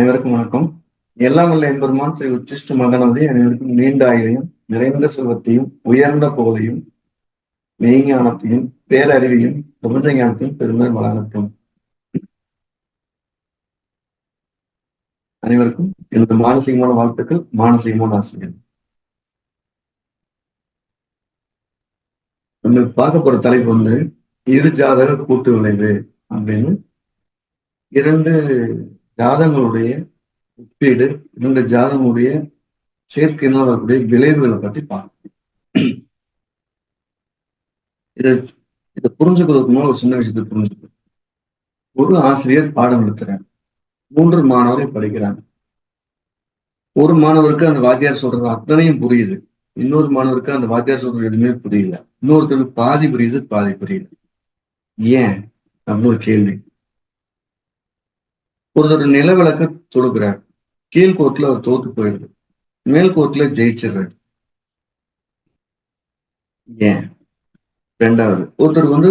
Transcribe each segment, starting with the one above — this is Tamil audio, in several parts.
அனைவருக்கும் வணக்கம். எல்லாம் வல்ல எம்பெருமான் ஸ்ரீ உச்சிஷ்ட மகனவதி அனைவருக்கும் நீண்ட ஆயுதையும் நிறைந்த செல்வத்தையும் உயர்ந்த புகழையும் மெய்ஞானத்தையும் பேரறிவையும் பிரபஞ்ச ஞானத்தையும் பெருமை வளரட்டும் அனைவருக்கும் எனது மானசீகமான வாழ்த்துக்கள் மானசீகமான ஆசிரியர். நம்ம பார்க்க போற தலைப்பு வந்து இரு ஜாதக கூட்டு விளைவு அப்படின்னு. இரண்டு ஜாதங்களுடைய ஒப்பீடு இரண்டு ஜாதங்களுடைய சேர்க்கையினால் வரக்கூடிய விளைவுகளை பற்றி பார்க்கணும். இதை இதை புரிஞ்சுக்கிறதுக்கு முன்னாடி ஒரு சின்ன விஷயத்தை புரிஞ்சுக்கணும் ஒரு ஆசிரியர் பாடம் எடுத்துறாங்க மூன்று மாணவரை படிக்கிறாங்க ஒரு மாணவருக்கு அந்த வாத்தியார் சொல்றது அத்தனையும் புரியுது. இன்னொரு மாணவருக்கு அந்த வாத்தியார் சொல்றது எதுவுமே புரியல. இன்னொருத்தருக்கு பாதி புரியுது பாதி புரியல. ஏன்? அப்படின்னு ஒரு கேள்வி. ஒருத்தர் நில விளக்க தொடுக்கிறார். கீழ் கோர்ட்ல அவர் தோத்து போயிடுது. மேல் கோர்ட்ல ஜெயிச்சிடுறாரு. ஏன்? ரெண்டாவது ஒருத்தர் வந்து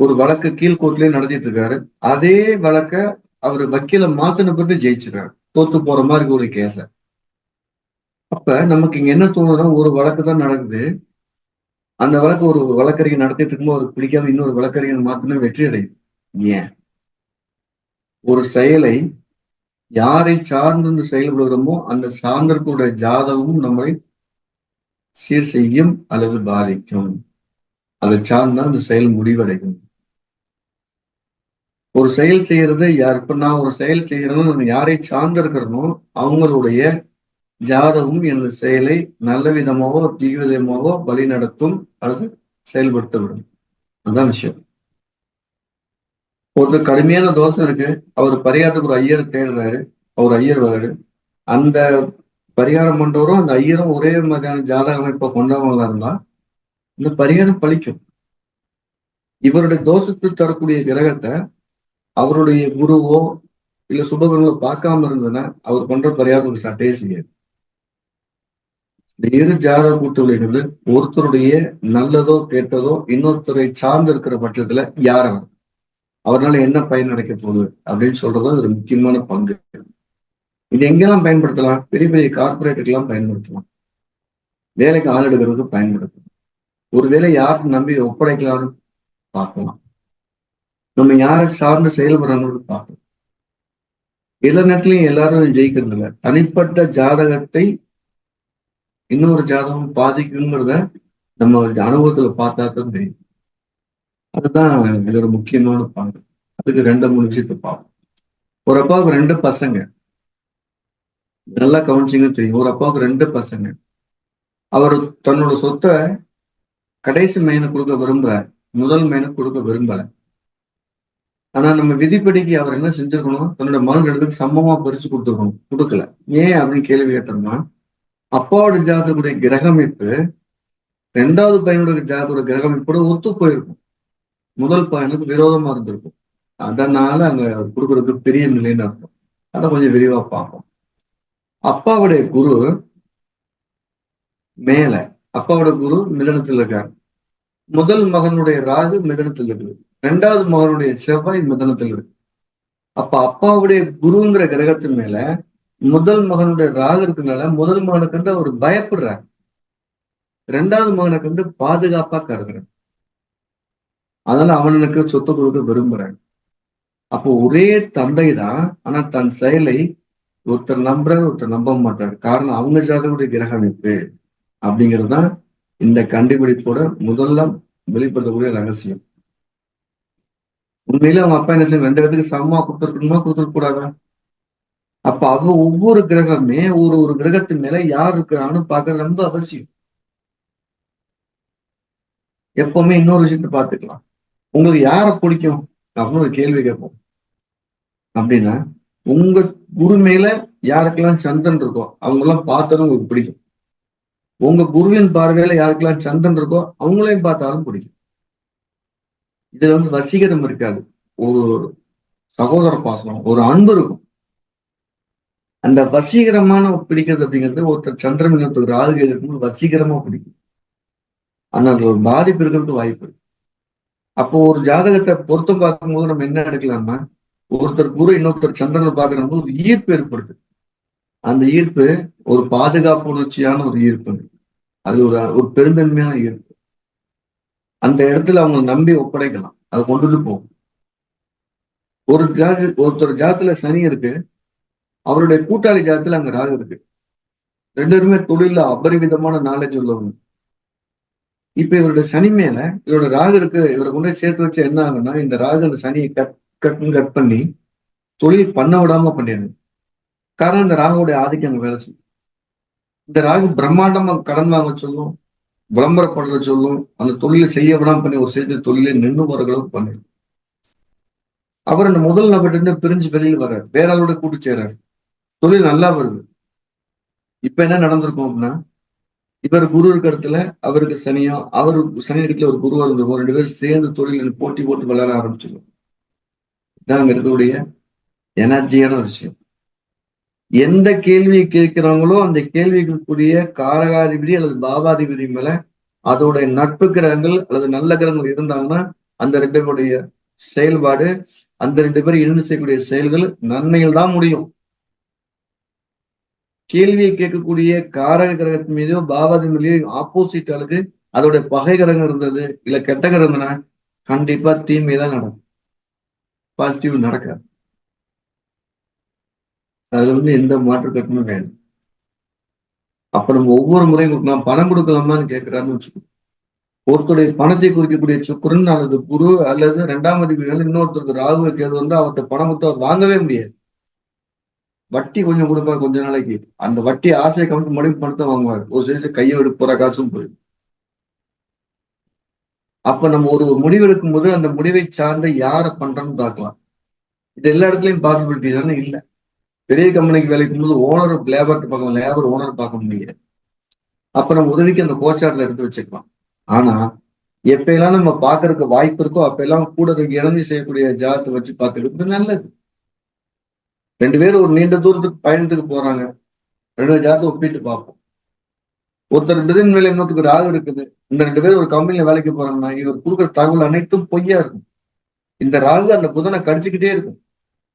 ஒரு வழக்கு கீழ் கோர்ட்லயே நடத்திட்டு இருக்காரு அதே வழக்க அவர் வக்கீல மாத்தின பிறகு ஜெயிச்சிடுறாரு. தோத்து போற மாதிரி ஒரு கேஸ. அப்ப நமக்கு இங்க என்ன தோணுதுன்னா ஒரு வழக்கு தான் நடக்குது. அந்த வழக்கு ஒரு வழக்கறிஞர் நடத்திட்டு இருக்கும்போது அவருக்கு பிடிக்காம இன்னொரு வழக்கறிஞர் மாத்தினா வெற்றி அடையும் ஏன்? ஒரு செயலை யாரை சார்ந்து செயல்படுகிறோமோ அந்த சார்ந்திருக்கூடிய ஜாதகமும் நம்மை சீர் செய்யும் அல்லது பாதிக்கும். அதை சார்ந்தா அந்த செயல் முடிவடையும். ஒரு செயல் செய்யறது யார் இப்ப நான் ஒரு செயல் செய்யறதும் நம்ம யாரை சார்ந்து இருக்கிறனோ அவங்களுடைய ஜாதகம் எனது செயலை நல்ல விதமாவோ தீ வழி நடத்தும் அல்லது செயல்படுத்த விடும் அதுதான் விஷயம். ஒருத்தர் கடுமையான தோசை இருக்கு அவர் பரிகாரத்துக்கு ஒரு ஐயர் தேடுறாரு அவர் ஐயர் வராரு. அந்த பரிகாரம் பண்றவரும் அந்த ஐயரும் ஒரே மாதிரியான ஜாதக அமைப்பை கொண்டவங்களா இருந்தா இந்த பரிகாரம் பழிக்கும். இவருடைய தோஷத்தை தரக்கூடிய கிரகத்தை அவருடைய குருவோ இல்ல சுபகுருவோ பார்க்காம இருந்ததுன்னா அவர் பண்ற பரிகாரம் சட்டையே செய்யாது. இந்த இரு ஜாதக கூட்டுவிளைகள் ஒருத்தருடைய நல்லதோ கெட்டதோ இன்னொருத்தரை சார்ந்து இருக்கிற பட்சத்துல யார் அவர்? அவரால் என்ன பயன் கிடைக்க போகுது அப்படின்னு சொல்றது ஒரு முக்கியமான பங்கு. இது எங்கெல்லாம் பயன்படுத்தலாம்? பெரிய பெரிய கார்பரேட்டுக்கெல்லாம் பயன்படுத்தலாம். வேலைக்கு ஆள் எடுக்கிறதுக்கு பயன்படுத்தலாம். ஒருவேளை யார் நம்பி ஒப்படைக்கலாம்னு பார்க்கலாம். நம்ம யாரை சார்ந்து செயல்படுறாங்கன்னு பார்க்கலாம். எல்லா நேரத்திலையும் எல்லாரும் ஜெயிக்கிறது இல்லை. தனிப்பட்ட ஜாதகத்தை இன்னொரு ஜாதகம் பாதிக்குங்கிறத நம்ம அனுபவத்துல பார்த்தா தான் தெரியும். அதுதான் இதோட முக்கியமான பங்கு அதுக்கு ரெண்டு மூணு விஷயத்த பார்ப்போம். ஒரு அப்பாவுக்கு ரெண்டு பசங்க. நல்லா கவனிச்சிங்கன்னு தெரியும். ஒரு அப்பாவுக்கு ரெண்டு பசங்க. அவர் தன்னோட சொத்தை கடைசி மையனை கொடுக்க விரும்புறார் முதல் மையனை கொடுக்க விரும்பல. ஆனா நம்ம விதிப்படிக்கு அவர் என்ன செஞ்சிருக்கணும்? தன்னோட மகன் இடத்துக்கு சமமா பறிச்சு கொடுத்துருக்கணும். கொடுக்கல. ஏன் அப்படின்னு கேள்வி கேட்டோம்னா அப்பாவோட ஜாதகத்துடைய கிரகமைப்பு ரெண்டாவது பையனோட ஜாதகத்தோட கிரகமைப்போட ஒத்து போயிருக்கும். முதல் பையனுக்கு விரோதமா இருந்திருக்கும். அதனால அங்க கொடுக்கறதுக்கு பெரிய நிலைன்னு அர்த்தம். அதை கொஞ்சம் விரிவா பார்ப்போம். அப்பாவுடைய குரு மேல அப்பாவோட குரு மிதனத்தில் இருக்காரு. முதல் மகனுடைய ராகு மிதனத்தில் இருக்குது ரெண்டாவது மகனுடைய செவ்வாய் மிதனத்தில் இருக்கு. அப்ப அப்பாவுடைய குருங்கிற கிரகத்தின் மேல முதல் மகனுடைய ராகு இருக்கனால முதல் மகனுக்கு வந்து அவர் பயப்படுறாரு. ரெண்டாவது மகனுக்கு வந்து பாதுகாப்பா கருதுறாரு. அதனால அவனுக்கு சொத்தை கொடுக்க விரும்புறான். அப்போ ஒரே தந்தை தான் ஆனா தன் செயலை ஒருத்தர் நம்புறாரு ஒருத்தர் நம்ப மாட்டார். காரணம் அவங்க ஜாதகத்துடைய கிரக அமைப்பு அப்படிங்கிறது தான் இந்த கண்டுபிடிப்போட முதல்ல வெளிப்படுத்தக்கூடிய ரகசியம். உண்மையில அவங்க அப்பா என்ன செய்யும் ரெண்டு பேத்துக்கு சமமா கொடுத்துருக்கணுமா கொடுத்துருக்க கூடாதா? அப்ப அவ ஒவ்வொரு கிரகமே ஒரு ஒரு கிரகத்தின் மேல யார் இருக்கிறான்னு பார்க்க ரொம்ப அவசியம். எப்பவுமே இன்னொரு விஷயத்த பார்த்துக்கலாம். உங்களுக்கு யார பிடிக்கும்? அப்படின்னு ஒரு கேள்வி கேட்போம். அப்படின்னா உங்க குரு மேல யாருக்கெல்லாம் சந்திரன் இருக்கோ அவங்க எல்லாம் பார்த்தாலும் உங்களுக்கு பிடிக்கும். உங்க குருவின் பார்வையில யாருக்கெல்லாம் சந்திரன் இருக்கோ அவங்களையும் பார்த்தாலும் பிடிக்கும். இதுல வந்து வசீகரம் இருக்காது. ஒரு சகோதர பாசனம் ஒரு அன்பு இருக்கும். அந்த வசீகரமான பிடிக்கிறது அப்படிங்கிறது ஒருத்தர் சந்திரன் ஒருத்தர் ராகு இருக்கும்போது வசீகரமா பிடிக்கும். ஆனா அதுல ஒரு பாதிப்பு இருக்கிறதுக்கு வாய்ப்பு இருக்கு. அப்போ ஒரு ஜாதகத்தை பொருத்தம் பார்க்கும்போது நம்ம என்ன எடுக்கலாமா ஒருத்தர் குரு இன்னொருத்தர் சந்திரனை பாக்குற போது ஒரு ஈர்ப்பு ஏற்படுது. அந்த ஈர்ப்பு ஒரு பாதுகாப்பு உணர்ச்சியான ஒரு ஈர்ப்பு. அது ஒரு ஒரு பெருந்தன்மையான ஈர்ப்பு. அந்த இடத்துல அவங்க நம்பி ஒப்படைக்கலாம். அதை கொண்டுட்டு போகும். ஒரு ஜாதி ஒருத்தர் ஜாத்துல சனி இருக்கு. அவருடைய கூட்டாளி ஜாதத்துல அங்க ராகு இருக்கு. ரெண்டு பேருமே தொழில அபரிவிதமான நாலேஜ் உள்ளவங்க. இப்ப இவரோட சனி மேல இவரோட ராகு இருக்கு இவரை கொண்டு சேர்த்து வச்சு என்ன ஆகுன்னா இந்த ராகு அந்த சனியை கட் கட்னு கட் பண்ணி தொழில் பண்ண விடாம பண்ணிடுது காரணம் இந்த ராகுடைய ஆதிக்கம் அங்க வேலை செய்யும். இந்த ராகு பிரம்மாண்டமா கடன் வாங்க சொல்லும் விளம்பரப்படுற சொல்லும் அந்த தொழிலை செய்ய விடாம பண்ணி ஒரு செய்தி தொழிலை நின்று வர பண்ணிடும். அவர் அந்த முதல் நபர்கிட்ட பிரிஞ்சு வெளியில் வர்றாரு. வேற ஆளோட கூட்டு சேர்றாரு. தொழில் நல்லா வருது. இப்ப என்ன நடந்திருக்கும் அப்படின்னா இவர் குரு இருக்க இடத்துல அவருக்கு சனியும் அவர் சனி இடத்துல ஒரு குருவா இருந்திருக்கும். ரெண்டு பேரும் சேர்ந்து தொழில் போட்டி போட்டு வளர ஆரம்பிச்சிடும் இதான் அங்க இருக்கக்கூடிய எனர்ஜியான விஷயம். எந்த கேள்வி கேட்கிறாங்களோ அந்த கேள்விக்குரிய காரகாதிபதி அல்லது பாபாதிபதி மேல அதோட நட்பு கிரகங்கள் அல்லது நல்ல கிரகங்கள் இருந்தாங்கன்னா அந்த ரெண்டு பேருடைய செயல்பாடு அந்த ரெண்டு பேரும் இருந்து செய்யக்கூடிய செயல்கள் நன்மையில் தான் முடியும். கேள்வியை கேட்கக்கூடிய காரக கிரகத்தின் மீதோ பாபாதி மீதோ ஆப்போசிட் அளவுக்கு அதோட பகை கிரகம் இருந்தது இல்ல கெட்ட கிரகம் இருந்தனா கண்டிப்பா தீமை தான் நடக்கும். பாசிட்டிவ் நடக்காது. அதுல வந்து எந்த மாற்று கட்டணும் வேணும் அப்ப நம்ம ஒவ்வொரு முறையும் நான் பணம் கொடுக்கலாமான்னு கேட்கிறாருன்னு வச்சுக்கோ. ஒருத்தருடைய பணத்தை குறிக்கக்கூடிய சுக்குரன் அல்லது குரு அல்லது ரெண்டாம் அதிபதிகள் இன்னொருத்தருக்கு ராகு கேது வந்து அவர்கிட்ட பணம் கொடுத்து வாங்கவே முடியாது. வட்டி கொஞ்சம் கொடுப்பாரு கொஞ்ச நாளைக்கு. அந்த வட்டி ஆசையை கமிட்டு மடிப்பு பணத்தை வாங்குவார். ஒரு சில கையை விட்டு போற காசும் போயிடும். அப்ப நம்ம ஒரு முடிவு எடுக்கும் போது அந்த முடிவை சார்ந்த யார பண்றோம்னு பார்க்கலாம். இது எல்லா இடத்துலயும் பாசிபிலிட்டி தானே? இல்லை. பெரிய கம்பெனிக்கு வேலைக்கு போது ஓனர் லேபர் பார்க்கலாம் லேபர் ஓனர் பார்க்க முடியாது அப்ப நம்ம உதவிக்கு அந்த கோச்சார்ல எடுத்து வச்சுக்கலாம். ஆனா எப்பெல்லாம் நம்ம பாக்குறதுக்கு வாய்ப்பு இருக்கோ அப்ப எல்லாம் கூட இறங்கி செய்யக்கூடிய ஜாதத்தை வச்சு பார்த்துக்கிறது நல்லது. ரெண்டு பேரும் ஒரு நீண்ட தூரத்துக்கு பயணத்துக்கு போறாங்க. ரெண்டு ஜாதத்தை ஒப்பிட்டு பார்ப்போம். ஒருத்தர் டிசைன் மேல இன்னொருத்துக்கு ராகு இருக்குது. இந்த ரெண்டு பேரும் ஒரு கம்பெனியில வேலைக்கு போறாங்கன்னா இவர் கொடுக்குற தகவல் அனைத்தும் பொய்யா இருக்கும். இந்த ராகு அந்த புதனை கடிச்சுக்கிட்டே இருக்கும்.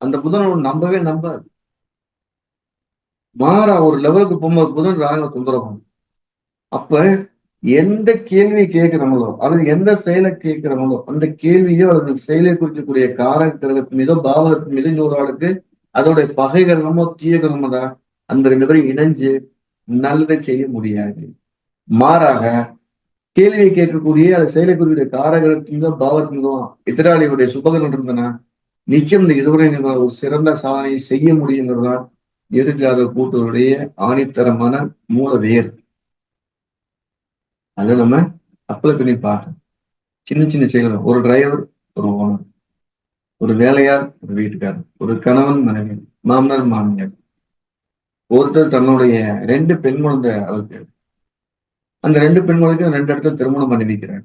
அந்த புதனை நம்பவே நம்பாது. மாறா ஒரு லெவலுக்கு போகும்போது புதன் ராக தொந்தரவும் அப்ப எந்த கேள்வியை கேட்கிறவங்களோ அல்லது எந்த செயலை கேட்கிறவங்களோ அந்த கேள்வியோ அல்லது செயலை குறிக்கக்கூடிய காரகிரகத்தின் மீதோ பாவகத்தின் மீதோ இன்னொரு ஆளுக்கு அதோடைய பகை கிரகமோ தீய தான் அந்த ரெண்டு பேரும் இணைஞ்சு நல்லதை செய்ய முடியாது. மாறாக கேள்வியை கேட்கக்கூடிய அதை செயலை காரகத்தின் பாவத்தின் மீதோ எதிராளியுடைய சுபகரம் நிச்சயம் இந்த இதுவரை ஒரு சிறந்த சாதனையை செய்ய முடியுங்கிறதான் எதிர்ஜாத கூட்டுடைய ஆணித்தரமான மூல வேர் அதை நம்ம அப்ளை பண்ணி பார்க்கணும். சின்ன சின்ன செயல்கள் ஒரு டிரைவர் ஒரு ஓனர் ஒரு வேலையார் ஒரு வீட்டுக்காரர் ஒரு கணவன் மனைவி மாமனார் மாமியார். ஒருத்தர் தன்னுடைய ரெண்டு பெண் குழந்தை அவருக்கு. அந்த ரெண்டு பெண் குழந்தைக்கும் ரெண்டு இடத்துல திருமணம் பண்ணி வைக்கிறார்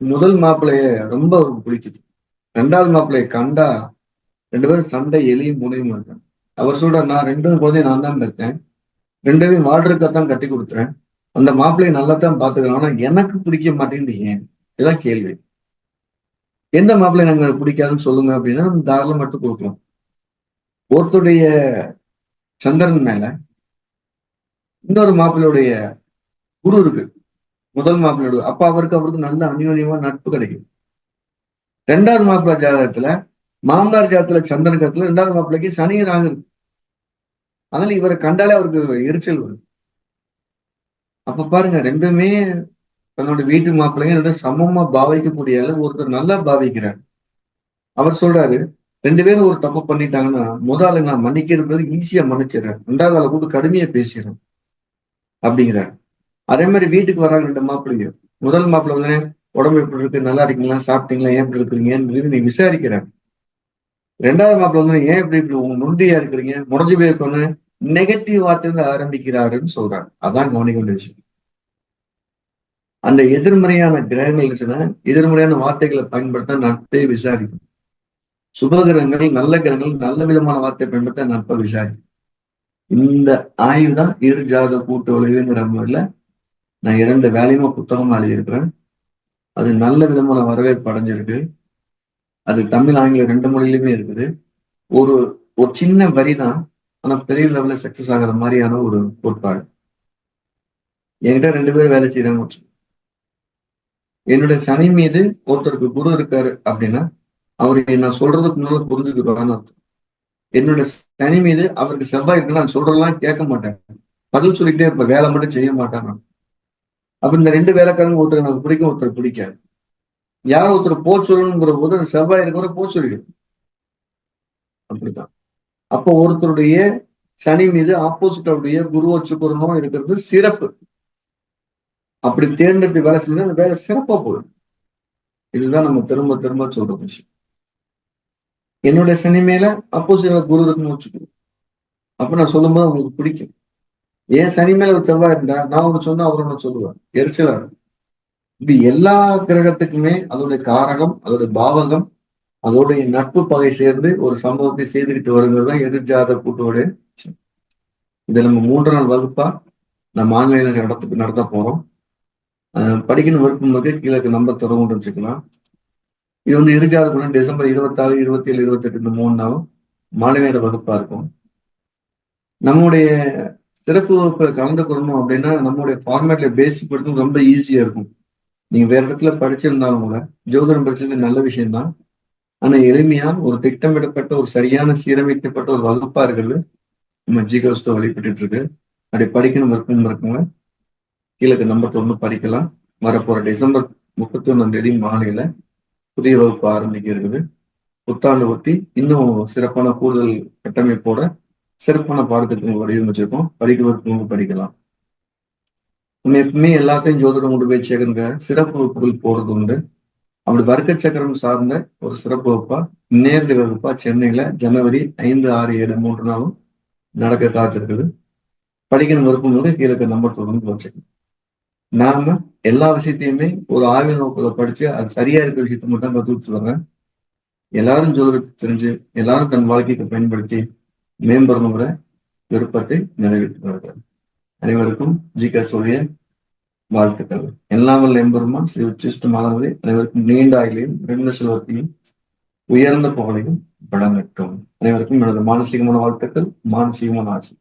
முதல் மாப்பிள்ளைய ரொம்ப அவருக்கு பிடிக்குது ரெண்டாவது மாப்பிள்ளைய கண்டா ரெண்டு பேரும் சண்டை எலியும் முனையும் இருக்காங்க. அவர் சொல்ற நான் ரெண்டு குழந்தையும் நான் தான் பெற்றேன். ரெண்டுமே வாழ்றதுக்கத்தான் கட்டி கொடுத்தேன். அந்த மாப்பிள்ளையை நல்லா தான் பாத்துக்கிறோம் ஆனா எனக்கு பிடிக்க மாட்டேங்குது ஏன்? இதுதான் கேள்வி. எந்த மாப்பிள்ளை நாங்க பிடிக்காதுன்னு சொல்லுங்க அப்படின்னா நம்ம தாராளம் எடுத்து கொடுக்கலாம். ஒருத்தருடைய சந்திரன் மேல இன்னொரு மாப்பிள்ளையுடைய குரு இருக்கு. முதல் மாப்பிள்ளையோட அப்ப அவருக்கு அவருக்கு நல்ல அநியோன்யமா நட்பு கிடைக்கும். ரெண்டாவது மாப்பிள்ளை ஜாதகத்துல மாமனார் ஜாதத்துல சந்திரன் கத்துல ரெண்டாவது மாப்பிள்ளைக்கு சனியராக இருக்கு. அதனால இவரை கண்டாலே அவருக்கு எரிச்சல் வருது அப்ப பாருங்க ரெண்டுமே தன்னோட வீட்டு மாப்பிள்ளைங்க என்னோட சமமா பாவிக்கக்கூடிய அளவு ஒருத்தர் நல்லா பாவிக்கிறார். அவர் சொல்றாரு ரெண்டு பேரும் ஒரு தப்பு பண்ணிட்டாங்கன்னா முதல்ல நான் மன்னிக்கிறது ஈஸியா மன்னிச்சிடறேன். ரெண்டாவது ஆளை கூட கடுமையா பேசிடுறேன். அப்படிங்கிறார். அதே மாதிரி வீட்டுக்கு வராங்க ரெண்டு மாப்பிள்ளைங்க. முதல் மாப்பிள்ளை வந்து உடம்பு எப்படி இருக்கு? நல்லா இருக்கீங்களா? சாப்பிட்டீங்களா? ஏன் இப்படி இருக்கிறீங்கன்னு நீ விசாரிக்கிறேன் ரெண்டாவது மாப்பிள்ள வந்து ஏன் இப்படி இப்படி உங்க நொண்டியா இருக்கிறீங்க? முடிஞ்சு போயிருக்கோன்னு நெகட்டிவ் வார்த்தை ஆரம்பிக்கிறாருன்னு சொல்றாங்க அதான் கவனிக்க வேண்டிய விஷயம். அந்த எதிர்மறையான கிரகங்கள் இருந்துச்சுன்னா எதிர்மறையான வார்த்தைகளை பயன்படுத்த நட்பை விசாரிக்கும். சுபகிரகங்கள் நல்ல கிரகங்கள் நல்ல விதமான வார்த்தை பயன்படுத்த நட்பை விசாரிக்கும். இந்த ஆய்வு தான் இரு ஜாத கூட்டு உழைவுங்கிற முறையில நான் இரண்டு வேலையுமா புத்தகமா எழுதியிருக்கிறேன். அது நல்ல விதமான வரவேற்பு அடைஞ்சிருக்கு. அது தமிழ் ஆங்கிலம் ரெண்டு மொழியிலுமே இருக்குது. ஒரு ஒரு சின்ன வரி தான் ஆனா பெரிய லெவல்ல சக்சஸ் ஆகிற மாதிரியான ஒரு கோட்பாடு. என்கிட்ட ரெண்டு பேரும் வேலை செய்யறாங்க என்னுடைய சனி மீது ஒருத்தருக்கு குரு இருக்காரு அப்படின்னா அவரு நான் சொல்றதுக்கு முன்னால புரிஞ்சுக்கிறான்னு அர்த்தம். என்னோட சனி மீது அவருக்கு செவ்வாய் இருக்குன்னா நான் சொல்றதெல்லாம் கேட்க மாட்டேன் பதில் சொல்லிக்கிட்டே இருப்பேன் வேலை மட்டும் செய்ய மாட்டேன் நான். அப்ப இந்த ரெண்டு வேலைக்காரங்க ஒருத்தர் எனக்கு பிடிக்கும் ஒருத்தர் பிடிக்காது. யார் ஒருத்தர் போ சொல்லணுங்கிற போது அந்த செவ்வாய் இருக்கிற போ சொல்லிடும். அப்படித்தான். அப்போ ஒருத்தருடைய சனி மீது ஆப்போசிட் அவருடைய குரு வச்சுக்கிறனும் இருக்கிறது சிறப்பு. அப்படி தேர்ந்தெடுத்து வேலை செஞ்சா அந்த வேலை சிறப்பா போயிடும் இதுதான் நம்ம திரும்ப திரும்ப சொல்ற விஷயம். என்னுடைய சனி மேல அப்போசிட் குரு இருக்குன்னு வச்சுக்கணும் அப்ப நான் சொல்லும்போது அவங்களுக்கு பிடிக்கும். ஏன் சனி மேல ஒரு செவ்வாய் இருந்தா நான் ஒண்ணு சொன்னா அவர் ஒண்ணு சொல்லுவேன் எரிச்சலா இருக்கும். இப்படி எல்லா கிரகத்துக்குமே அதோடைய காரகம் அதோடைய பாவகம் அதோடைய நட்பு பகை சேர்ந்து ஒரு சம்பவத்தை செய்துக்கிட்டு வருகிறது தான் எதிர்ஜாத கூட்டோட இதை நம்ம மூன்று நாள் வகுப்பா நம்ம ஆன்லைன்ல நடத்து நடத்த போறோம். படிக்கணும் விருப்பம் கீழே நம்பர் தொடர்பு வச்சுக்கலாம். இது வந்து இருஜாத கூட்டம் டிசம்பர் இருபத்தாறு இருபத்தி ஏழு இருபத்தி எட்டு இந்த மூணு நாளும் மாலை நேர வகுப்பா இருக்கும். நம்முடைய சிறப்பு வகுப்புல கலந்துக்கணும் அப்படின்னா நம்மளுடைய ஃபார்மேட்ல பேசிக் படிக்கும் ரொம்ப ஈஸியா இருக்கும். நீங்க வேற இடத்துல படிச்சிருந்தாலும் கூட ஜோதிடம் படிச்சது நல்ல விஷயம்தான். ஆனா எளிமையா ஒரு திட்டமிடப்பட்ட ஒரு சரியான சீரமைக்கப்பட்ட ஒரு வகுப்பா இருக்கிறது நம்ம ஜிகோஸ்டோ வழிபட்டு இருக்கு. அப்படி படிக்கணும் விருப்பம் இருக்குங்க. கீழே நம்பர் தொடர்ந்து படிக்கலாம். வரப்போற டிசம்பர் முப்பத்தி ஒண்ணாம் தேதி மாலையில புதிய வகுப்பு ஆரம்பிக்க இருக்குது. புத்தாண்டு ஒட்டி இன்னும் சிறப்பான கூடுதல் கட்டமைப்போட சிறப்பான பாடத்திட்டங்கள் வடிவமைச்சிருக்கோம். படிக்க விருப்பம் படிக்கலாம். உண்மை எப்பவுமே எல்லாத்தையும் ஜோதிடம் கொண்டு போய் சேர்க்குங்க சிறப்பு வகுப்புகள் போறது உண்டு. அப்படி வர்க்க சக்கரம் சார்ந்த ஒரு சிறப்பு வகுப்பா நேரடி வகுப்பா சென்னையில ஜனவரி ஐந்து ஆறு ஏழு மூன்று நாளும் நடக்க காத்திருக்குது. படிக்கணும் விருப்பம் போது கீழே நம்பர் தொடர்ந்து வச்சுக்கணும் நாம எல்லா விஷயத்தையுமே ஒரு ஆய்வு நோக்கில படிச்சு அது சரியா இருக்கிற விஷயத்த மட்டும் கத்துக்கிட்டு சொல்லுங்க எல்லாரும் ஜோதிடத்தை தெரிஞ்சு எல்லாரும் தன் வாழ்க்கைக்கு பயன்படுத்தி மேம்படணுங்கிற விருப்பத்தை நிறைவேற்றுகிறார்கள் அனைவருக்கும் ஜி கே கஸ்டோடைய வாழ்த்துக்கள். எல்லாம் வல்ல ஸ்ரீ உச்சிஷ்ட மாதவரை அனைவருக்கும் நீண்ட ஆயிலையும் ரெண்டு செல்வத்தையும் உயர்ந்த புகழையும் வழங்கட்டும். அனைவருக்கும் எனது மானசீகமான வாழ்த்துக்கள் மானசீகமான ஆசை